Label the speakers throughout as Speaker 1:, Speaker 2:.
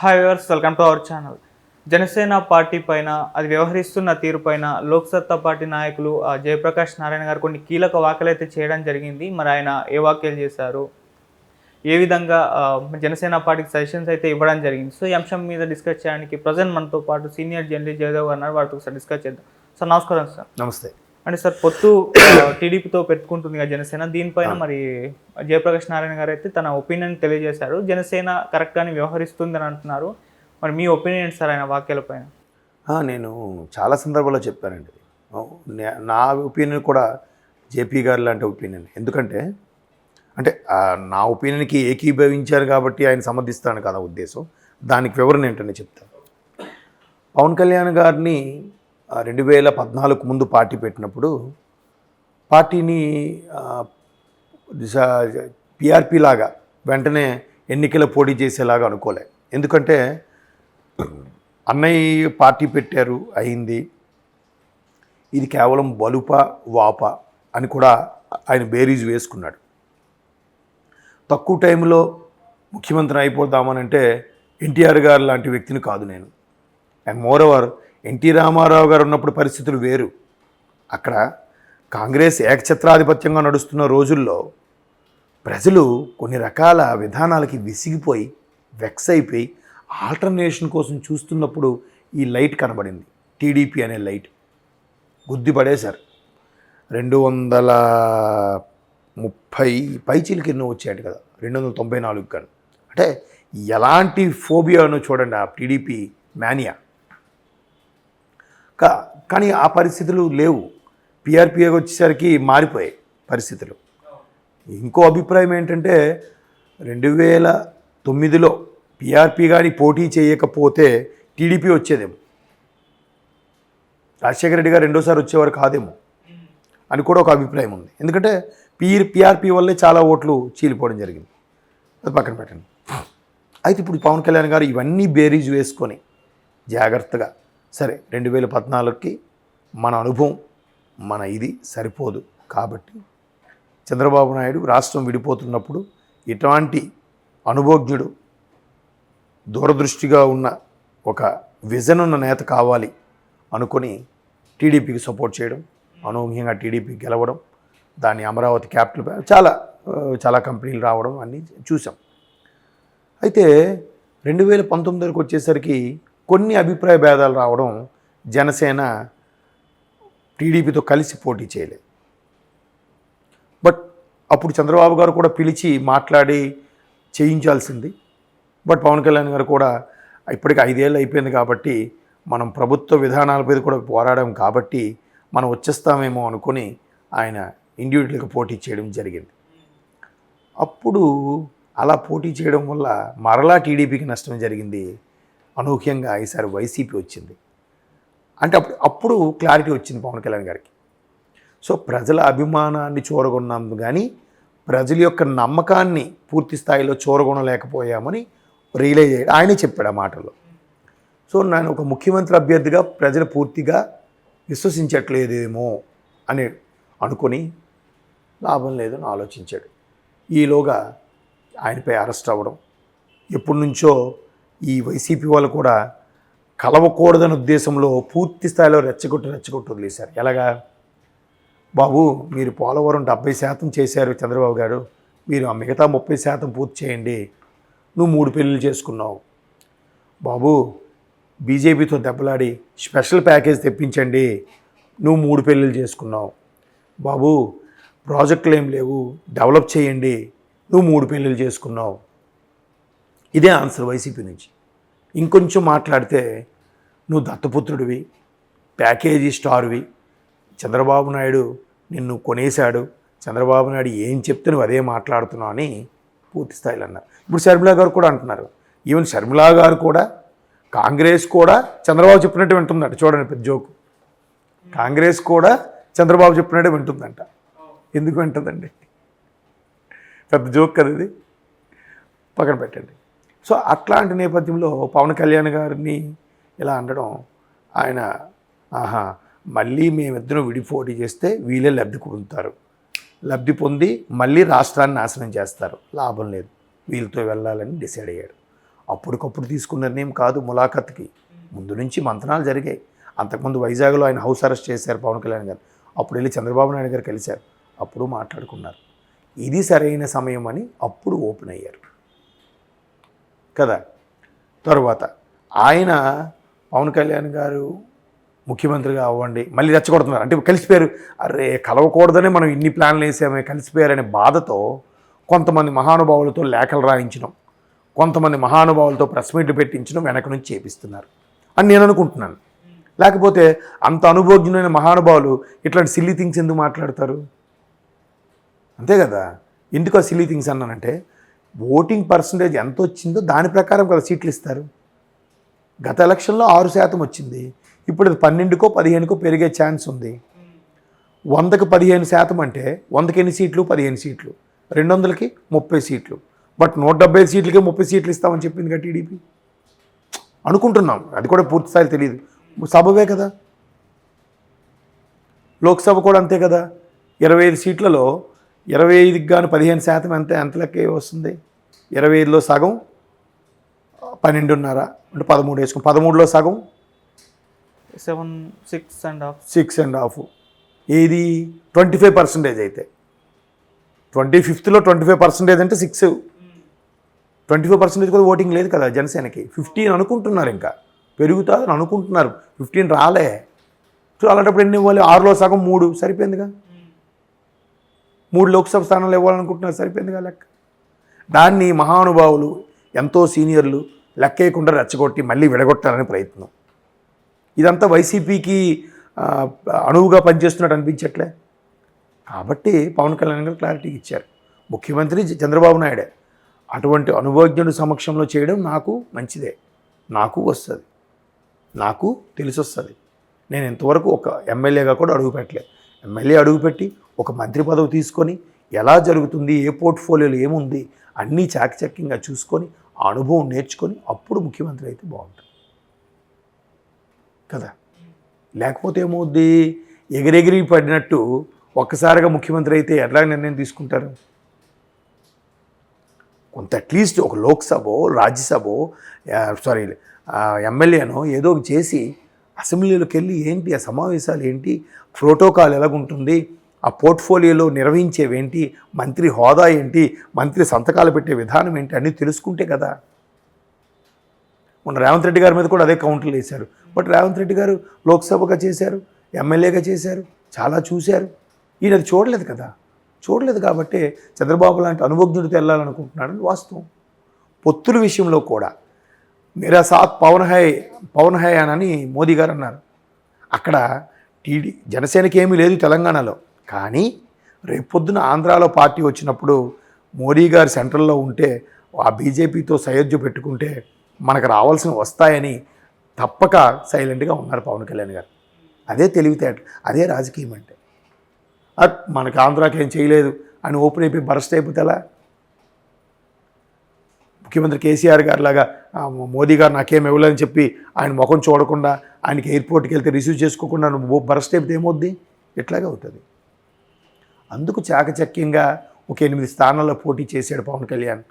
Speaker 1: Hi viewers welcome to our channel Janasena party పైన అది వ్యవహరిస్తున్న తీరుపైన లోక్సత్తా పార్టీ నాయకులు ఆ, జయప్రకాష్ నారాయణ గారు కొన్ని కీలక వ్యాఖ్యలు అయితే చేయడం జరిగింది. మరి ఆయన ఏ వ్యాఖ్యలు చేశారు? ఏ విధంగా జనసేన పార్టీకి సజెషన్స్ అయితే ఇవ్వడం జరిగింది? సో ఈ అంశం మీద డిస్కస్ చేయడానికి ప్రజెంట్ మనతో పాటు సీనియర్ జర్నలిస్ట్ జయదేవ్ గారు వారితో ఒకసారి డిస్కస్ చేద్దాం. సార్ నమస్కారం సార్.
Speaker 2: నమస్తే.
Speaker 1: అంటే సార్ పొత్తు టీడీపీతో పెట్టుకుంటుంది కదా జనసేన దీనిపైన మరి జయప్రకాష్ నారాయణ గారు అయితే తన ఒపీనియన్ తెలియజేశారు. జనసేన కరెక్ట్గానే వ్యవహరిస్తుందని అంటున్నారు. మరి మీ ఒపీనియన్ సార్ ఆయన వ్యాఖ్యల పైన?
Speaker 2: ఆ, నేను చాలా సందర్భాల్లో చెప్పానండి. నే- ఒపీనియన్ కూడా జేపీ గారు లాంటి ఒపీనియన్. ఎందుకంటే అంటే నా ఒపీనియన్కి ఏకీభవించారు కాబట్టి ఆయన సమర్థిస్తాను కదా ఉద్దేశం. దానికి వివరణ ఏంటని చెప్తాను. పవన్ కళ్యాణ్ గారిని రెండు వేల పద్నాలుగు ముందు పార్టీ పెట్టినప్పుడు పార్టీని పిఆర్పి లాగా వెంటనే ఎన్నికల పోటీ చేసేలాగా అనుకోలే. ఎందుకంటే అన్నయ్య పార్టీ పెట్టారు అయింది. ఇది కేవలం బలుప వాప అని కూడా ఆయన బేరీజ్ వేసుకున్నాడు. తక్కువ టైంలో ముఖ్యమంత్రి అయిపోదామనంటే ఎన్టీఆర్ గారు లాంటి వ్యక్తిని కాదు నేను. And more over NT Ramarao గారు ఉన్నప్పుడు పరిస్థితులు వేరు. అక్కడ కాంగ్రెస్ ఏకఛత్రాధిపత్యంగా నడుస్తున్న రోజుల్లో ప్రజలు కొన్ని రకాల విధానాలకి విసిగిపోయి వెక్స్ అయిపోయి ఆల్టర్నేషన్ కోసం చూస్తున్నప్పుడు ఈ లైట్ కనబడింది. టీడీపీ అనే లైట్. గుద్ది పడేశారు. రెండు వందల ముప్పై పైచీలకి ఎన్నో వచ్చాయట కదా. రెండు వందల తొంభై నాలుగు కానీ అంటే ఎలాంటి ఫోబియాను చూడండి ఆ టీడీపీ మానియా. కానీ ఆ పరిస్థితులు లేవు. పిఆర్పిఏకి వచ్చేసరికి మారిపోయాయి పరిస్థితులు. ఇంకో అభిప్రాయం ఏంటంటే రెండు వేల తొమ్మిదిలో పిఆర్పి కానీ పోటీ చేయకపోతే టీడీపీ వచ్చేదేమో. రాజశేఖర రెడ్డి గారు రెండోసారి వచ్చేవారు కాదేమో అని కూడా ఒక అభిప్రాయం ఉంది. ఎందుకంటే పీ పిఆర్పి వల్లే చాలా ఓట్లు చీలిపోవడం జరిగింది. అది పక్కన పెట్టండి. అయితే ఇప్పుడు పవన్ కళ్యాణ్ గారు ఇవన్నీ బేరీజ్ వేసుకొని జాగ్రత్తగా సరే రెండు వేల పద్నాలుగుకి మన అనుభవం మన ఇది సరిపోదు కాబట్టి చంద్రబాబు నాయుడు రాష్ట్రం విడిపోతున్నప్పుడు ఇటువంటి అనుభోజ్ఞుడు దూరదృష్టిగా ఉన్న ఒక విజన్ ఉన్న నేత కావాలి అనుకొని టీడీపీకి సపోర్ట్ చేయడం అనూహ్యంగా టీడీపీ గెలవడం దాన్ని అమరావతి క్యాపిటల్ చాలా చాలా కంపెనీలు రావడం అన్నీ చూసాం అయితే రెండు వేల పంతొమ్మిది వరకు వచ్చేసరికి కొన్ని అభిప్రాయ భేదాలు రావడం జనసేన టీడీపీతో కలిసి పోటీ చేయలేదు బట్ అప్పుడు చంద్రబాబు గారు కూడా పిలిచి మాట్లాడి చేయించాల్సింది. బట్ పవన్ కళ్యాణ్ గారు కూడా ఇప్పటికి ఐదేళ్ళు అయిపోయింది కాబట్టి మనం ప్రభుత్వ విధానాలపై కూడా పోరాడాం కాబట్టి మనం వచ్చేస్తామేమో అనుకొని ఆయన ఇండివిజువల్గా పోటీ చేయడం జరిగింది. అప్పుడు అలా పోటీ చేయడం వల్ల మరలా టీడీపీకి నష్టం జరిగింది అనూహ్యంగా ఈసారి వైసీపీ వచ్చింది. అంటే అప్పుడు అప్పుడు క్లారిటీ వచ్చింది పవన్ కళ్యాణ్ గారికి. సో ప్రజల అభిమానాన్ని చూరగొన్నాం కానీ ప్రజల యొక్క నమ్మకాన్ని పూర్తి స్థాయిలో చూరగొనలేకపోయామని రియలైజ్ అయ్యాడు. ఆయనే చెప్పాడు ఆ మాటలో సో నేను ఒక ముఖ్యమంత్రి అభ్యర్థిగా ప్రజలు పూర్తిగా విశ్వసించట్లేదేమో అని అనుకొని లాభం లేదని ఆలోచించాడు. ఈలోగా ఆయనపై అరెస్ట్ అవ్వడం ఎప్పటి నుంచో ఈ వైసీపీ వాళ్ళు కూడా కలవకూడదనే ఉద్దేశంలో పూర్తి స్థాయిలో రెచ్చగొట్టు రెచ్చగొట్టి వదిలేశారు. ఎలాగా? బాబు మీరు పోలవరం డెబ్బై శాతం చేశారు చంద్రబాబు గారు. మీరు ఆ మిగతా ముప్పై శాతం పూర్తి చేయండి. నువ్వు మూడు పెళ్ళిళ్ళు చేసుకున్నావు. బాబు బీజేపీతో దెబ్బలాడి స్పెషల్ ప్యాకేజ్ తెప్పించండి. నువ్వు మూడు పెళ్ళిళ్ళు చేసుకున్నావు. బాబు ప్రాజెక్టులు ఏం లేవు. డెవలప్ చేయండి. నువ్వు మూడు పెళ్ళిళ్ళు చేసుకున్నావు. ఇదే ఆన్సర్ వైసీపీ నుంచి. ఇంకొంచెం మాట్లాడితే నువ్వు దత్తపుత్రుడివి ప్యాకేజీ స్టార్వి. చంద్రబాబు నాయుడు నిన్ను కొనేశాడు. చంద్రబాబు నాయుడు ఏం చెప్తే నువ్వు అదే మాట్లాడుతున్నావు అని పూర్తి స్థాయిలో అన్నారు. ఇప్పుడు షర్మిలా గారు కూడా అంటున్నారు. ఈవెన్ షర్మిలా గారు కూడా కాంగ్రెస్ కూడా చంద్రబాబు చెప్పినట్టు వింటుందంట. చూడండి పెద్ద జోకు. కాంగ్రెస్ కూడా చంద్రబాబు చెప్పినట్టే వింటుందంట. ఎందుకు వింటుందండి? పెద్ద జోక్ కదా ఇది. పక్కన పెట్టండి. సో అట్లాంటి నేపథ్యంలో పవన్ కళ్యాణ్ గారిని ఇలా అనడం ఆయన ఆహా మళ్ళీ మేమిద్దరం విడిపోటీ చేస్తే వీళ్ళే లబ్ధి పొందుతారు. లబ్ధి పొంది మళ్ళీ రాష్ట్రాన్ని నాశనం చేస్తారు. లాభం లేదు. వీళ్ళతో వెళ్ళాలని డిసైడ్ అయ్యాడు. అప్పటికప్పుడు తీసుకున్న నిర్ణయం కాదు ములాఖత్కి. ముందు నుంచి మంతనాలు జరిగాయి. అంతకుముందు వైజాగ్లో ఆయన హౌస్ అరెస్ట్ చేశారు పవన్ కళ్యాణ్ గారు. అప్పుడు వెళ్ళి చంద్రబాబు నాయుడు గారు కలిశారు. అప్పుడు మాట్లాడుకున్నారు. ఇది సరైన సమయం అని అప్పుడు ఓపెన్ అయ్యారు. కదా. తర్వాత ఆయన పవన్ కళ్యాణ్ గారు ముఖ్యమంత్రిగా అవ్వండి మళ్ళీ రెచ్చగొడుతున్నారు. అంటే కలిసిపోయారు అరే కలవకూడదనే మనం ఇన్ని ప్లాన్లు వేసామే కలిసిపోయారనే బాధతో కొంతమంది మహానుభావులతో లేఖలు రాయించడం కొంతమంది మహానుభావులతో ప్రెస్ మీట్లు పెట్టించడం వెనక నుంచి చేపిస్తున్నారు. అని నేను అనుకుంటున్నాను. లేకపోతే అంత అనుభోగ్యమైన మహానుభావులు ఇట్లాంటి సిల్లీ థింగ్స్ ఎందుకు మాట్లాడతారు? అంతే కదా. ఎందుకు ఆ సిల్లీ థింగ్స్ అన్నానంటే ఓటింగ్ పర్సంటేజ్ ఎంత వచ్చిందో దాని ప్రకారం కదా సీట్లు ఇస్తారు గత ఎలక్షన్లో ఆరు శాతం వచ్చింది. ఇప్పుడు అది పన్నెండుకో పదిహేనుకో పెరిగే ఛాన్స్ ఉంది. వందకు పదిహేను శాతం అంటే వందకి ఎన్ని సీట్లు? పదిహేను సీట్లు. రెండు వందలకి ముప్పై సీట్లు. బట్ నూట డెబ్బై ఐదు ముప్పై సీట్లు ఇస్తామని చెప్పింది కదా టీడీపీ. అనుకుంటున్నాం. అది కూడా పూర్తి తెలియదు. సభవే కదా. లోక్సభ కూడా అంతే కదా. ఇరవై ఐదు సీట్లలో ఇరవై ఐదుకి గాను పదిహేను శాతం ఎంత ఎంత లెక్క వస్తుంది? ఇరవై ఐదులో సగం పన్నెండున్నర అంటే పదమూడు వేసుకుని పదమూడులో సగం?
Speaker 1: Seven six and half.
Speaker 2: Six and half. ఏది? ట్వంటీ ఫైవ్ పర్సెంటేజ్ అయితే. ట్వంటీ ఫిఫ్త్లో ట్వంటీ ఫైవ్ పర్సెంటేజ్ అంటే సిక్స్. ట్వంటీ ఫైవ్ పర్సెంటేజ్ కూడా ఓటింగ్ లేదు కదా జనసేనకి. ఫిఫ్టీన్ అనుకుంటున్నారు ఇంకా. పెరుగుతుందని అనుకుంటున్నారు. ఫిఫ్టీన్ రాలే. సో అలాంటప్పుడు ఎన్ని ఇవ్వాలి? ఆరులో సగం మూడు. సరిపోయిందిగా? మూడు లోక్సభ స్థానాలు ఇవ్వాలనుకుంటున్నారు సరిపోయిందిగా లెక్క. దాన్ని మహానుభావులు ఎంతో సీనియర్లు లెక్కేయకుండా రెచ్చగొట్టి మళ్ళీ విడగొట్టాలని ప్రయత్నం. ఇదంతా వైసీపీకి అణువుగా పనిచేస్తున్నట్టు అనిపించట్లే? కాబట్టి పవన్ కళ్యాణ్ గారు క్లారిటీ ఇచ్చారు. ముఖ్యమంత్రి చంద్రబాబు నాయుడే అటువంటి అనుభవజ్ఞుడు సమక్షంలో చేయడం నాకు మంచిదే. నాకు వస్తుంది. నాకు తెలిసొస్తుంది. నేను ఇంతవరకు ఒక ఎమ్మెల్యేగా కూడా అడుగుపెట్టలేదు. ఎమ్మెల్యే అడుగుపెట్టి ఒక మంత్రి పదవి తీసుకొని ఎలా జరుగుతుంది ఏ పోర్ట్ఫోలియోలో ఏముంది అన్నీ చాకచక్యంగా చూసుకొని ఆ అనుభవం నేర్చుకొని అప్పుడు ముఖ్యమంత్రి అయితే బాగుంటుంది కదా? లేకపోతే ఏమవుద్ది? ఎగిరెగిరి పడినట్టు ఒక్కసారిగా ముఖ్యమంత్రి అయితే ఎట్లా నిర్ణయం తీసుకుంటారు? కొంత అట్లీస్ట్ ఒక లోక్సభ రాజ్యసభ సారీ ఎమ్మెల్యేనో ఏదో ఒకటి చేసి అసెంబ్లీలోకి వెళ్ళి ఏంటి ఆ సమావేశాలు ఏంటి ప్రోటోకాల్ ఎలాగుంటుంది ఆ పోర్ట్ఫోలియోలో నిర్వహించేవేంటి మంత్రి హోదా ఏంటి మంత్రి సంతకాలు పెట్టే విధానం ఏంటి అన్నీ తెలుసుకుంటే కదా. మొన్న రేవంత్ రెడ్డి గారి మీద కూడా అదే కౌంటర్లు వేశారు. బట్ రేవంత్ రెడ్డి గారు లోక్సభగా చేశారు ఎమ్మెల్యేగా చేశారు చాలా చూశారు. ఈయన అది చూడలేదు కదా. చూడలేదు కాబట్టి చంద్రబాబు లాంటి అనుభవజ్ఞుడితో వెళ్ళాలనుకుంటున్నాడని వాస్తవం. పొత్తుల విషయంలో కూడా మేరా సాత్ పవన్ హై పవన్ హై అని మోదీ గారు అన్నారు. అక్కడ టీడీ జనసేనకి ఏమీ లేదు తెలంగాణలో. కానీ రేపొద్దున ఆంధ్రాలో పార్టీ వచ్చినప్పుడు మోడీ గారు సెంట్రల్లో ఉంటే ఆ బీజేపీతో సయోధ్య పెట్టుకుంటే మనకు రావాల్సిన వస్తాయని తప్పక సైలెంట్గా ఉన్నారు పవన్ కళ్యాణ్ గారు. అదే తెలివితేట అదే రాజకీయం అంటే. మనకు ఆంధ్రాకేం ఆంధ్రాకి ఏం చేయలేదు అని ఓపెన్ అయిపోయి బరస్ట్ అయిపోతే ముఖ్యమంత్రి కేసీఆర్ గారు లాగా మోదీ గారు నాకేం ఇవ్వలేదని చెప్పి ఆయన ముఖం చూడకుండా ఆయనకి ఎయిర్పోర్ట్కి వెళ్తే రిసీవ్ చేసుకోకుండా నువ్వు బరస్ట్ అయిపోతే ఏమవుద్ది? ఇట్లాగే అవుతుంది. అందుకు చాకచక్యంగా ఒక ఎనిమిది స్థానాల్లో పోటీ చేశాడు పవన్ కళ్యాణ్.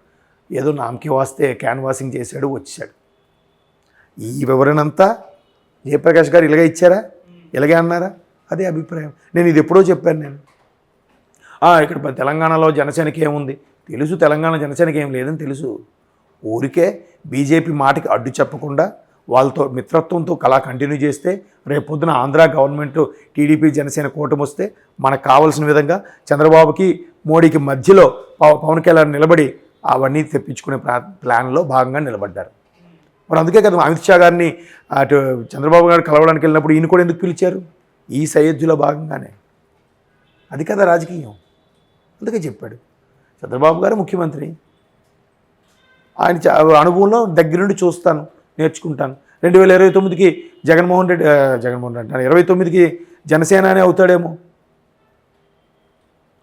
Speaker 2: ఏదో నామకి వాస్తే క్యాన్వాసింగ్ చేశాడు వచ్చాడు. ఈ వివరణ అంతా జయప్రకాష్ గారు ఇలాగే ఇచ్చారా? ఇలాగే అన్నారా? అదే అభిప్రాయం. నేను ఇది ఎప్పుడో చెప్పాను నేను. ఇక్కడ తెలంగాణలో జనసేనకి ఏముంది? తెలుసు తెలంగాణ జనసేనకి ఏం లేదని తెలుసు. ఊరికే బీజేపీ మాటకి అడ్డు చెప్పకుండా వాళ్ళతో మిత్రత్వంతో కళా కంటిన్యూ చేస్తే రేపొద్దున ఆంధ్ర గవర్నమెంట్ టీడీపీ జనసేన కూటమి వస్తే మనకు కావాల్సిన విధంగా చంద్రబాబుకి మోడీకి మధ్యలో పవ- పవన్ కళ్యాణ్ నిలబడి అవన్నీ తెప్పించుకునే ప్లా ప్లాన్లో భాగంగా నిలబడ్డారు. మరి అందుకే కదా అమిత్ షా గారిని అటు చంద్రబాబు గారు కలవడానికి వెళ్ళినప్పుడు ఈయన కూడా ఎందుకు పిలిచారు? ఈ సయోధ్యలో భాగంగానే. అది కదా రాజకీయం. అందుకే చెప్పాడు. చంద్రబాబు గారు ముఖ్యమంత్రి. ఆయన చ- అనుభవంలో దగ్గరుండి చూస్తాను నేర్చుకుంటాను. రెండు వేల ఇరవై తొమ్మిదికి జగన్మోహన్ రెడ్డి జగన్మోహన్ రెడ్డి అంటాను. ఇరవై తొమ్మిదికి జనసేననే అవుతాడేమో.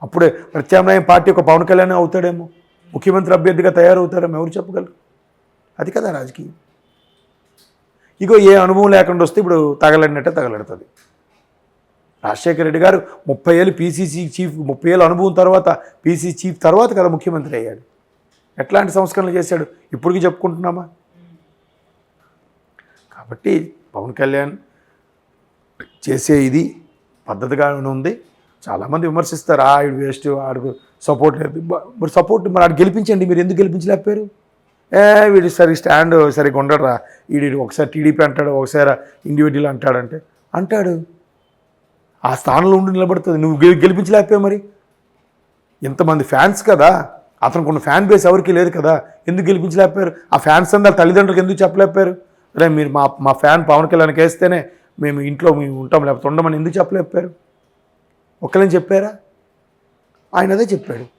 Speaker 2: అప్పుడే ప్రత్యామ్నాయం పార్టీ ఒక పవన్ కళ్యాణ్ అవుతాడేమో. ముఖ్యమంత్రి అభ్యర్థిగా తయారవుతారేమో ఎవరు చెప్పగలరు? అది కదా రాజకీయం. ఇగో ఏ అనుభవం లేకుండా వస్తే ఇప్పుడు తగలడినట్టే తగలడుతుంది. రాజశేఖర రెడ్డి గారు ముప్పై ఏళ్ళు పీసీసీ చీఫ్ ముప్పై ఏళ్ళ అనుభవం తర్వాత పీసీసీ చీఫ్ తర్వాత కదా ముఖ్యమంత్రి అయ్యాడు. ఎట్లాంటి సంస్కరణలు చేశాడు? ఇప్పటికీ చెప్పుకుంటున్నామా? కాబట్టి పవన్ కళ్యాణ్ చేసే ఇది పద్ధతిగా ఉంది. చాలామంది విమర్శిస్తారు ఆడు వేస్ట్ ఆడు సపోర్ట్ లేదు. మరి సపోర్ట్ మరి ఆడు గెలిపించండి మీరు ఎందుకు గెలిపించలేకపోయారు? ఏ వీడు సరి స్టాండ్ సరిగ్గా ఉండడురా. వీడు ఒకసారి టీడీపీ అంటాడు ఒకసారి ఇండివిజువల్ అంటాడంటే. అంటాడు. ఆ స్థానంలో ఉండి నిలబడుతుంది. నువ్వు గెలిపించలేకపోయావు మరి. ఇంతమంది ఫ్యాన్స్ కదా. అతనికి ఉన్న ఫ్యాన్ బేస్ ఎవరికి లేదు కదా. ఎందుకు గెలిపించలేకపోయారు? ఆ ఫ్యాన్స్ అందరు తల్లిదండ్రులకు ఎందుకు చెప్పలేకపోయారు? అరే మీరు మా మా ఫ్యాన్ పవన్ కళ్యాణ్కి వేస్తేనే మేము ఇంట్లో మేము ఉంటాం లేకపోతే ఉండమని ఎందుకు చెప్పలేకపోయారు? ఒక్కలేని చెప్పారా? ఆయన అదే చెప్పాడు.